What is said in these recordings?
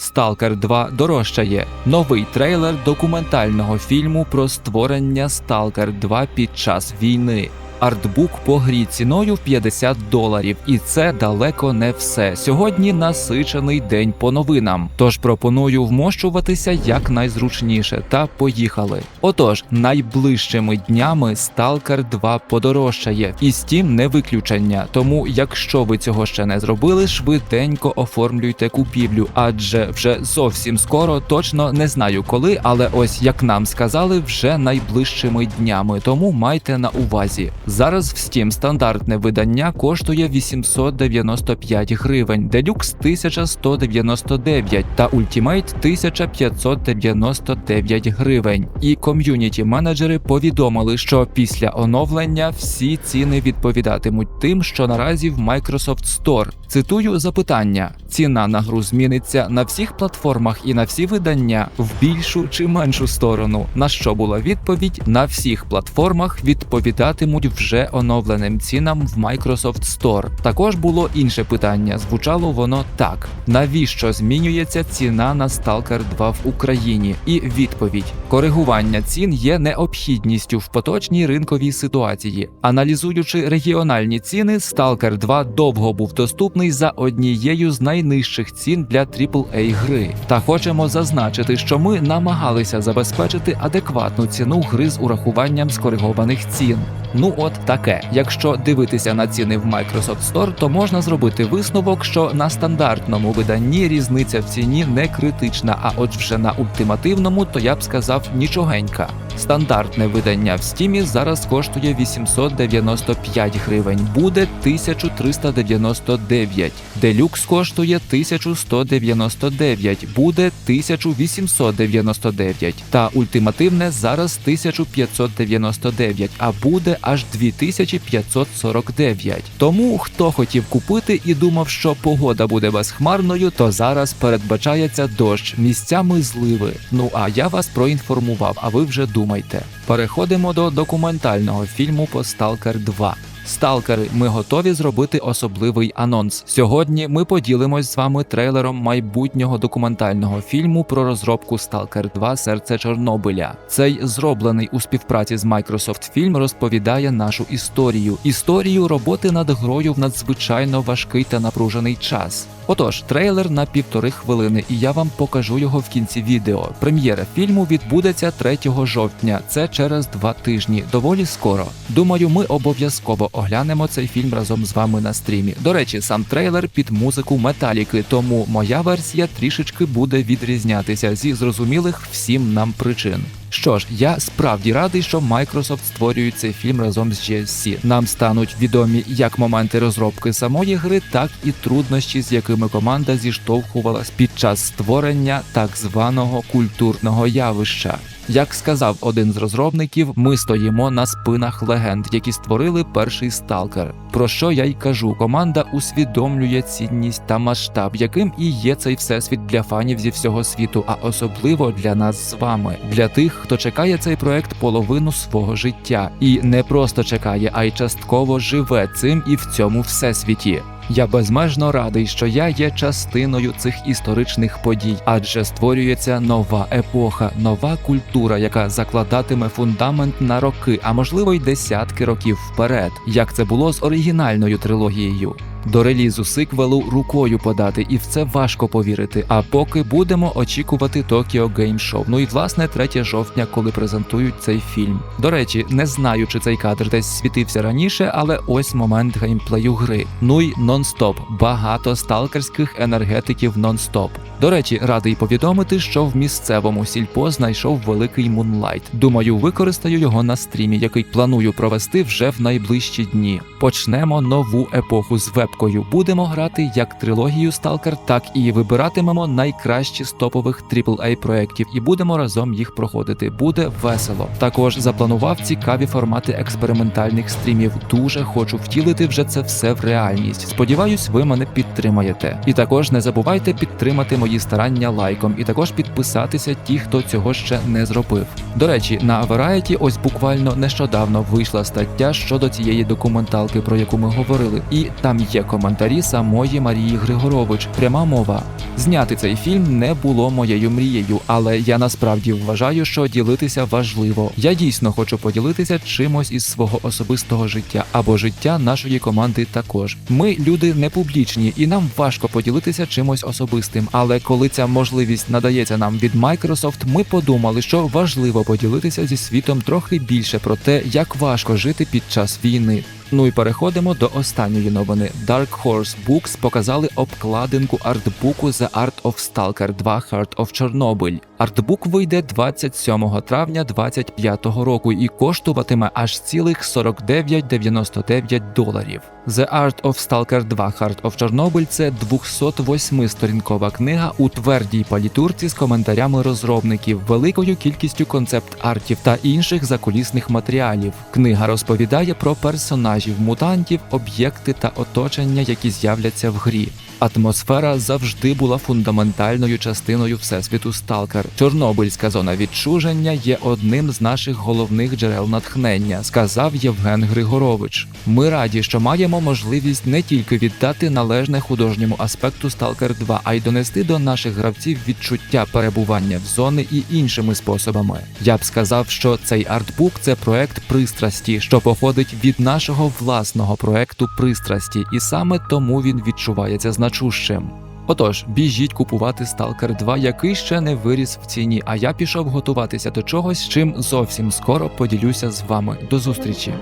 Сталкер 2 дорожчає. Новий трейлер документального фільму про створення Сталкер 2 під час війни. Артбук по грі ціною в 50 доларів, і це далеко не все. Сьогодні насичений день по новинам. Тож пропоную вмощуватися якнайзручніше та поїхали. Отож, найближчими днями Stalker 2 подорожчає, і Steam не виключення. Тому, якщо ви цього ще не зробили, швиденько оформлюйте купівлю, адже вже зовсім скоро, точно не знаю коли, але ось як нам сказали, вже найближчими днями. Тому майте на увазі. Зараз в Steam стандартне видання коштує 895 гривень, Deluxe 1199 та Ultimate 1599 гривень. І ком'юніті менеджери повідомили, що після оновлення всі ціни відповідатимуть тим, що наразі в Microsoft Store. Цитую запитання: ціна на гру зміниться на всіх платформах і на всі видання в більшу чи меншу сторону. На що була відповідь: на всіх платформах відповідатимуть вже оновленим цінам в Microsoft Store. Також було інше питання. Звучало воно так: навіщо змінюється ціна на Stalker 2 в Україні? І відповідь: коригування цін є необхідністю в поточній ринковій ситуації. Аналізуючи регіональні ціни, Stalker 2 довго був доступний за однією з найнижчих цін для AAA гри. Та хочемо зазначити, що ми намагалися забезпечити адекватну ціну гри з урахуванням скоригованих цін. Ну от таке. Якщо дивитися на ціни в Microsoft Store, то можна зробити висновок, що на стандартному виданні різниця в ціні не критична, а от вже на ультимативному, то я б сказав нічогенька. Стандартне видання в стімі зараз коштує 895 гривень, буде 1399. Делюкс коштує 1199, буде 1899. Та ультимативне зараз 1599, а буде аж 2549. Тому хто хотів купити і думав, що погода буде безхмарною, то зараз передбачається дощ, місцями зливи. Ну а я вас проінформував, а ви вже думайте. Переходимо до документального фільму по Stalker 2. Сталкери, ми готові зробити особливий анонс. Сьогодні ми поділимось з вами трейлером майбутнього документального фільму про розробку Stalker 2 Серце Чорнобиля. Цей зроблений у співпраці з Microsoft фільм розповідає нашу історію, історію роботи над грою в надзвичайно важкий та напружений час. Отож, трейлер на півтори хвилини, і я вам покажу його в кінці відео. Прем'єра фільму відбудеться 3 жовтня. Це через два тижні, доволі скоро. Думаю, ми обов'язково оглянемо цей фільм разом з вами на стрімі. До речі, сам трейлер під музику металіки, тому моя версія трішечки буде відрізнятися зі зрозумілих всім нам причин. Що ж, я справді радий, що Microsoft створює цей фільм разом з GSC. Нам стануть відомі як моменти розробки самої гри, так і труднощі, з якими команда зіштовхувалась під час створення так званого культурного явища. Як сказав один з розробників, ми стоїмо на спинах легенд, які створили перший сталкер. Про що я й кажу, команда усвідомлює цінність та масштаб, яким і є цей всесвіт для фанів зі всього світу, а особливо для нас з вами, для тих, хто чекає цей проект половину свого життя, і не просто чекає, а й частково живе цим і в цьому всесвіті. Я безмежно радий, що я є частиною цих історичних подій, адже створюється нова епоха, нова культура, яка закладатиме фундамент на роки, а можливо й десятки років вперед, як це було з оригінальною трилогією. До релізу сиквелу рукою подати, і в це важко повірити. А поки будемо очікувати Tokyo Game Show. Ну і власне 3 жовтня, коли презентують цей фільм. До речі, не знаю, чи цей кадр десь світився раніше, але ось момент геймплею гри. Ну й нон-стоп. Багато сталкерських енергетиків нон-стоп. До речі, радий повідомити, що в місцевому сільпо знайшов великий мунлайт. Думаю, використаю його на стрімі, який планую провести вже в найближчі дні. Почнемо нову епоху з вебкою. Будемо грати як трилогію Stalker, так і вибиратимемо найкращі з топових AAA проєктів і будемо разом їх проходити. Буде весело. Також запланував цікаві формати експериментальних стрімів. Дуже хочу втілити вже це все в реальність. Сподіваюсь, ви мене підтримаєте. І також не забувайте підтримати мої мої старання лайком і також підписатися ті, хто цього ще не зробив. До речі, на Variety ось буквально нещодавно вийшла стаття щодо цієї документалки, про яку ми говорили, і там є коментарі самої Марії Григорович. Пряма мова. Зняти цей фільм не було моєю мрією, але я насправді вважаю, що ділитися важливо. Я дійсно хочу поділитися чимось із свого особистого життя або життя нашої команди. Також ми люди не публічні, і нам важко поділитися чимось особистим. Але коли ця можливість надається нам від Microsoft, ми подумали, що важливо поділитися зі світом трохи більше про те, як важко жити під час війни. Ну і переходимо до останньої новини. Dark Horse Books показали обкладинку артбуку The Art of Stalker 2 Heart of Chernobyl. Артбук вийде 27 травня 2025 року і коштуватиме аж цілих 49,99 доларів. The Art of Stalker 2 Heart of Chernobyl – це 208-сторінкова книга у твердій палітурці з коментарями розробників, великою кількістю концепт-артів та інших закулісних матеріалів. Книга розповідає про персонажів, мутантів, об'єкти та оточення, які з'являться в грі. Атмосфера завжди була фундаментальною частиною всесвіту Сталкер. Чорнобильська зона відчуження є одним з наших головних джерел натхнення, сказав Євген Григорович. Ми раді, що маємо можливість не тільки віддати належне художньому аспекту Сталкер 2, а й донести до наших гравців відчуття перебування в зони і іншими способами. Я б сказав, що цей артбук це проект пристрасті, що походить від нашого власного проекту пристрасті, і саме тому він відчувається значущим. Отож, біжіть купувати Stalker 2, який ще не виріс в ціні. А я пішов готуватися до чогось, з чим зовсім скоро поділюся з вами. До зустрічі.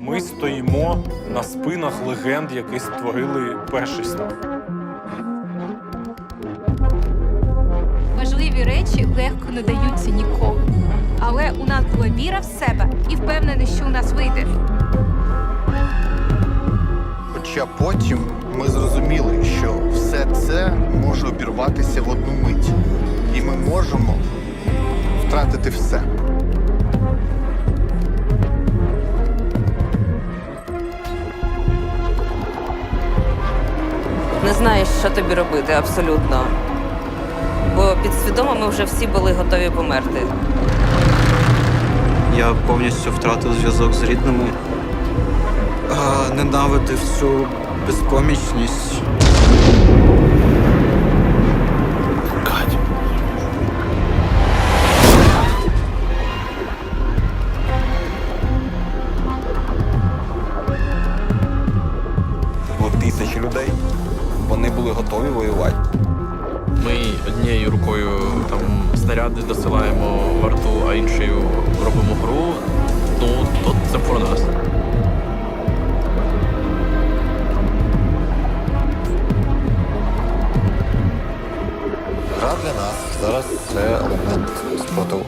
Ми стоїмо на спинах легенд, які створили перший став. Важливі речі легко не даються нікому. Але у нас була віра в себе і впевненість, що у нас вийде. Хоча потім ми зрозуміли, що все це може обірватися в одну мить, і ми можемо втратити все. не знаєш, що тобі робити абсолютно. Бо підсвідомо ми вже всі були готові померти. Я повністю втратив зв'язок з рідними. А, ненавидив цю безпомічність. було тисячі людей. Вони були готові воювати. Ми однією рукою там снаряди досилаємо в арту, а іншою робимо гру. Ну, то це про нас. Гра для нас зараз це елемент спротиву.